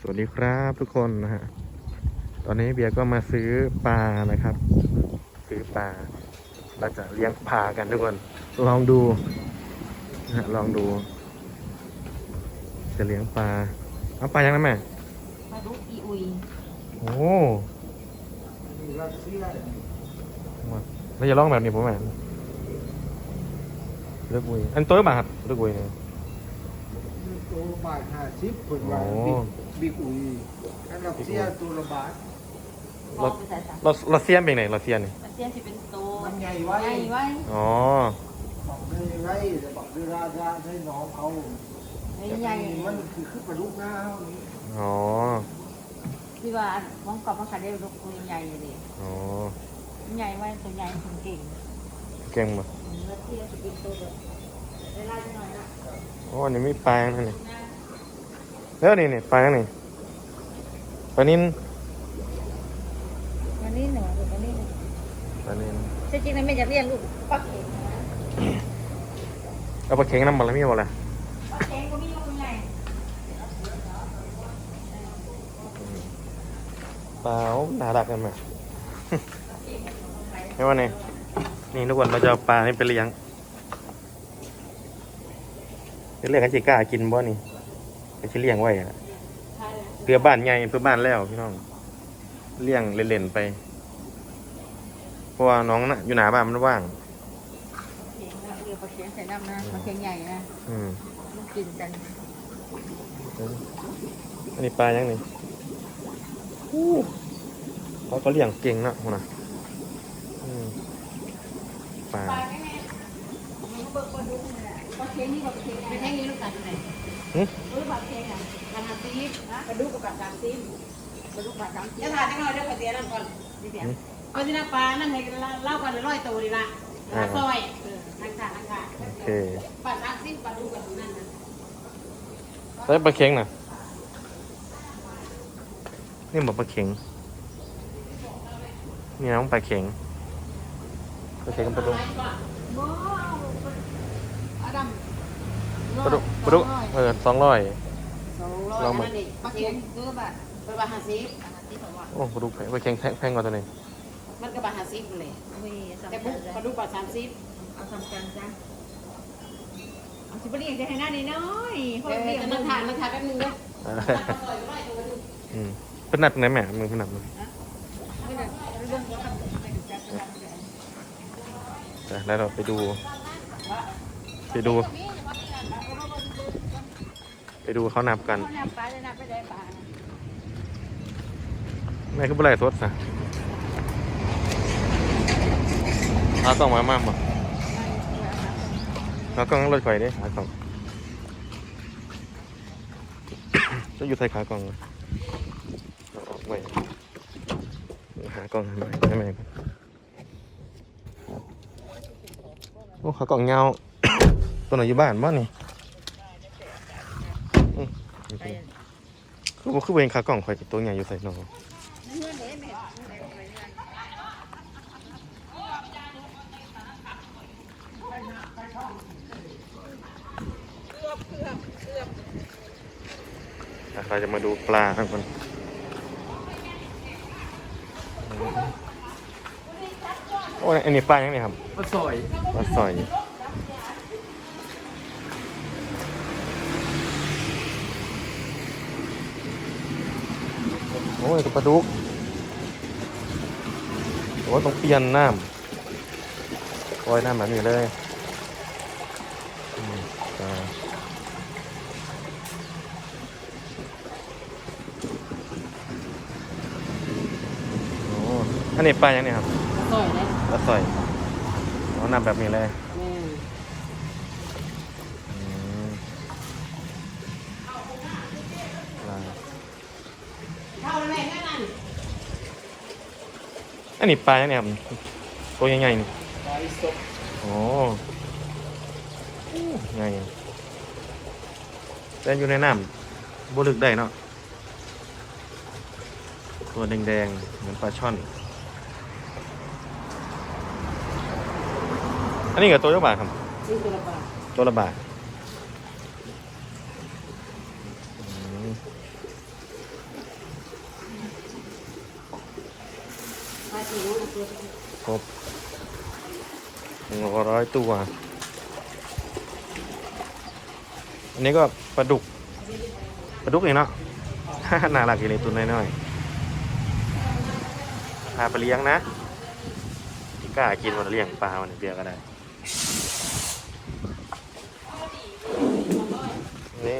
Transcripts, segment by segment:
สวัสดีครับทุกคนนะฮะ ตอนนี้เบียร์ก็มาซื้อปลานะครับ ซื้อปลา เราจะเลี้ยงปลากันทุกคน ลองดูนะฮะลองดู จะเลี้ยงปลา เอาปลายังนะแม่ปลาดุกอีอุยโอ้เราจะลองแบบนี้ผมแม่เลือกบุยอันตัวบาทเลือกบุยเนี่ย ตัวละบาทห้าสิบคนว่าโอ้บิ๊กบิ๊กอุยอันดับเสียตัวละบาทมองไปใส่ตาเราเราเซียนเป็นไหนเราเซียนนี่มันเสียสิเป็นโตมันใหญ่ไว้ใหญ่ไว้อ๋อบอกได้ไว้แต่บอกได้ราคาให้น้องเขาใหญ่มันคือขึ้นปลาลูกหน้าเขานี่อ๋อที่ว่าหมองกรอบมาขายได้ลูกตัวใหญ่เลยอ๋อใหญ่ไว้ตัวใหญ่คนเก่งเก่งมาเมื่อเสียสิเป็นโตแบบ ได้ไล่หน่อยละอ๋ออันนี้มีปลาอย่างนั่นนี่แล้วนี่นี่ปลาอย่างนี่ปลานินวันนี้หนึ่งวันนี้หนึ่งปลานินจริงๆนะแม่จะเรียกลูกปักเก่งเอาปลาเค็งน้ำมันแล้วมีบ่ล่ะปักเก่งก็มีลูกใหญ่ปลาโอ้น่ารักกันไหมไม่ว่าไงนี่ทุกคนเราจะเอาปลานี่ไปเลี้ยงไป เลี้ยงกันจิกล้ากินบ่นี่ไปชิเลี้ยงไว้อะเพื่อบ้านใหญ่เพื่อบ้านแล้วพี่น้อง เลี้ยงเล่นๆไปเพราะว่าน้องน่ะอยู่หน้าบ้านมันว่างเก่งนะเรียกปักเก่งใส่น้ำนะปักเก่งใหญ่นะอืมมันกินกันอันนี้ปลายังนี่อู้เขาก็เลี้ยงเก่งเนอะหัวนะอืมปลา ปลาแม่มันก็เบิกปลาดุกนี่แหละปักเก่งนี่ปักเก่งเป็นแค่นี้ลูกกันไหนหึรู้ปักเก่งอะกันหาซีฟนะปลาดุกกับกันซีฟปลาดุกกับกันซีฟจะถ่ายจังหน่อยเดี๋ยวขอเตียนั่นก่อนนี่เดียวเอาที่นักปลานั่นให้เล่ากันร้อยตัวดีละปลาซอยเออนั่งค่ะนั่งค่ะโอเคปลาซักซิปลาดูกันนั่นนะแล้วปลาเค็งน่ะนี่บอกปลาเค็งนี่น้องปลาเค็งปลาเค็งกับปลาดุก ว้าวอดัมปลาดุกปลาดุกเออสองร้อย สองร้อยลองมา นั่นเองปลาเค็งคือแบบปลาห้าสิบโอ้ปลาดุกแพงปลาเค็งแพงแพงกว่าตัวนี้มันก็ปลาห้าสิบเลยมีสามแต่จาปุ๊นบปลาดูปลาสามสิบเอาสามจานจ้ะเอาสิบเรียกจะให้หน้าน้อยๆเขาเดี๋ยวเรียกจะมันั่นงทาทานนนั่งทานแป๊บนึงนะอ่าปลาซอยร้อยตัวดูอืมเพนนัดไหนแม่มือเพนนัดมือไม่ได้เรื่องเขาทำไม่ได้จับจับจับแล้วเราไปดู ไปดู ไปดูเขานับกันเขานับปลาจะนับไม่ได้ปลาแม่คือบุไรสดสะเอากล่องมามากบ่เอากล่องรถไฟดิหากล่องจะอยู่ใส่ขากล่องเอาออกไว้หากล่องให้แม่ให้แม่โอ้ขากล่องเงา ตัวไหนอยู่บ้านบ้านนี่อืมคือบ่คือบ่เห็นขากล่องข่อยตัวใหญ่อยู่ใส่หนออะเราจะมาดูปลาครับคนโอ้ยอันนี้ปลายังไงครับปลาซอยปลาสอย โอ้ยกับปลาดุกโอ้ยต้องเปลี่ยนน้ำปล่อยน้ำแบบนี้เลยอืมปลาโอ้อันนี้ปลายังเนี่ยครับซอยเลยปลาสอยอ๋อนำแบบนี้เลย อันนี้ปลายังเนี่ยครับตัวใหญ่ๆนี่ปลาอิสกโอ้ใหญ่แต่อยู่ในน้ำบลึกได้เนาะตัวแดงๆเหมือนปลาช่อน อันนี้กับตัวเท่าบาทครับนี่ตัวละบาทตัวละบาทาสีนู้นตัวครบหนึ่งร้อยตัว อันนี้ก็ปลาดุกปลาดุกเองเนาะ น่ารักอีเลยตัวน้อยๆพาไปเลี้ยงนะที่กล้ากินวันเลี้ยงปลาวันเบียร์ก็ได้ นี่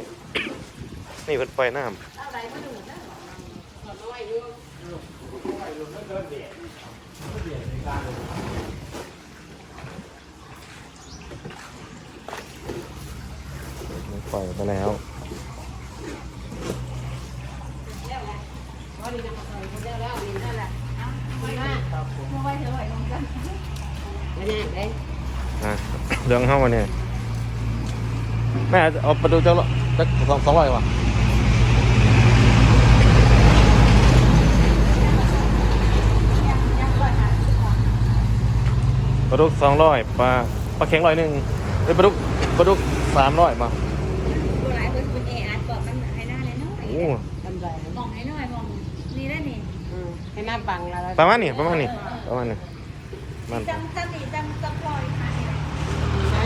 นี่เพิ่นปล่อยน้ำอะไรมาดูนะน้อยอยู่มัน ปล่อยไปแล้ววันนี้นะใส่คนเดียวแล้วนี่นั่นแหละไม่มากมาไว้เถอะไว้ลงกันไม่แน่เด้อะเรื่องเข้ามาเนี่ยแม่เอาประตูเจ้าละจักสองสองร้อยวะ ปลาดุกสองร้อยปลาปลาเข็งร้อยหนึ่งเอ้ยปลาดุกปลาดุกสามร้อยมาตัวหลายคนคุณเออาร์ตบอกมันให้หน้าเลยน้อยโอ้ทำไรมองให้น้อยมองนี่ได้นี่ให้หน้าปังแล้วประมาณนี้ประมาณนี้ประมาณนี้มันจำจำนี่จำจำพลอยค่ะได้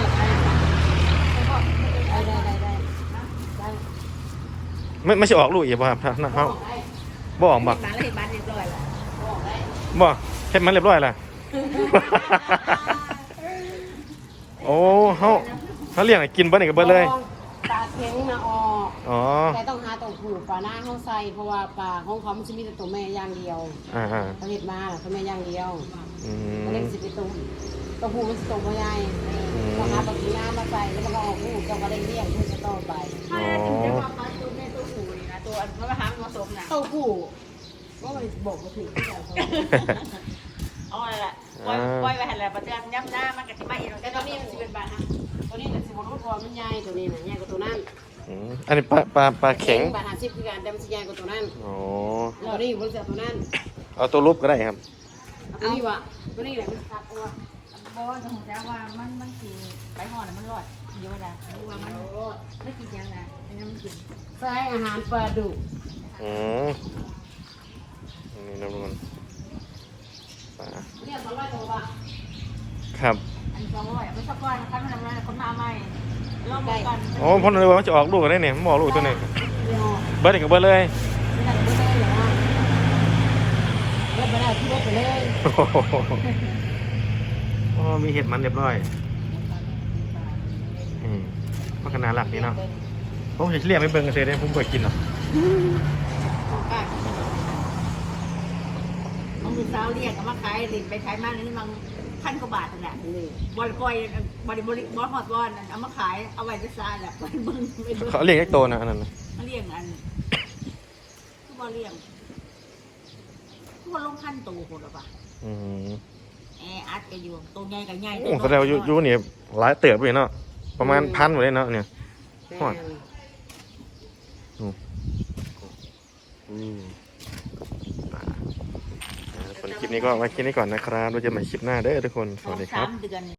ได้ได้ได้ได้ไม่ไม่ใช่ออกลูกอีกป่ะครับถ้าถ้าเขาบ่ออกบ่บ้านเลยบ้านเรียบร้อยแล้วบ่เฮ็ดมันเรียบร้อยแล้ว โอ้เขาเขาเลี้ยงให้กินเบิ้ลนี่กับเบิ้ลเลย ปลาเค็งนะออก อ๋อ แต่ต้องหาตัวผู้ปลาหน้าเขาใส่เพราะว่าปลาของเขามันจะมีแต่ตัวแม่อย่างเดียวอ่าอ่าเขาเห็ดมาตัวแม่อย่างเดียวอืมมันเล่นสิบตัวตัวผู้มันสิตัวใหญ่ต้องหาปลาหน้ามาใส่แล้วมันก็ออกลูกจะมาได้เลี้ยงเพื่อจะโตไปถ้าถึงจะว่ามาตัวแม่ตัวผู้นี่นะตัวอันพระหางผสมนะตัวผู้ก็ไม่บอกว่าถึงที่ไหนเขา เอาอะไรล่ะปล่อยปล่อยไปหันแหละประเดี๋ยวย้ำหน้ามันก็จะไม่เองแต่ตัวนี้มันสิเป็นปลาฮะตัวนี้มันสิบรู้พอมันใหญ่ตัวนี้นะใหญ่กว่าตัวนั้นอืมอันนี้ปลาปลาปลาเข็งปลาหาซิบคือการแต่มันสิใหญ่กว่าตัวนั้นอ๋อตัวนี้อยู่บนเสือตัวนั้นเอาตัวรูปก็ได้ครับตัวนี้วะตัวนี้แหละมันตัดตัวบอจะหัวใจว่ามันมันคือไปห่อแล้วมันรอดเยอะนะหรือว่ามันไม่กินยังไงอันนี้มันกินใส่อาหารปลาดุกอืมนี่น้ำมันปลา เรียกมาว่าตัวปะ ครับ อัน สองร้อยไม่สักก้อนคันมันทำงานคนมาใหม่ลองกันโอ้พ่อเลยว่ามันจะออกลูกได้เนี่ยมันบอกลูกตัวนี้เรียกเบิ้ลนี่กับเบิ้ลเลยไม่ได้ไม่ได้เหรอเรียกไปได้ที่รถไปเลยโอ้โหโอ้มีเห็ดมันเรียบร้อยอืมพัฒนาหลักนี่เนาะผมจะเรียกไม่เบิ่งกันเสียได้ผมเคยกินเนาะมันมีสาวเรียกกับมาขายลินไปขายมานี่มัน พันกว่าบาทนั่นแหละนี่บอลปล่อยบอลบอลบอลหอดบอลเอามาขายเอาไว้จะซาแหละไปเบิ้งไปเบิ้งเขาเรียกแค่โตนะอันนั้นน่ะมาเลี้ยงอันคือบอลเลี้ยงคือบอลลงพันตัวคนหรอปะอืมแออัดกันอยู่ตัวใหญ่กับใหญ่โอ้แสดงว่าอยู่อยู่นี่หลายเติบเลยเนาะประมาณพันหมดเลยเนาะเนี่ยแม่นอืมอ่า ส่วนคลิปนี้ก็ไว้คลิปนี้ก่อนนะครับเราจะมาคลิปหน้าเด้อทุกคน สวัสดีครับ สามเดือน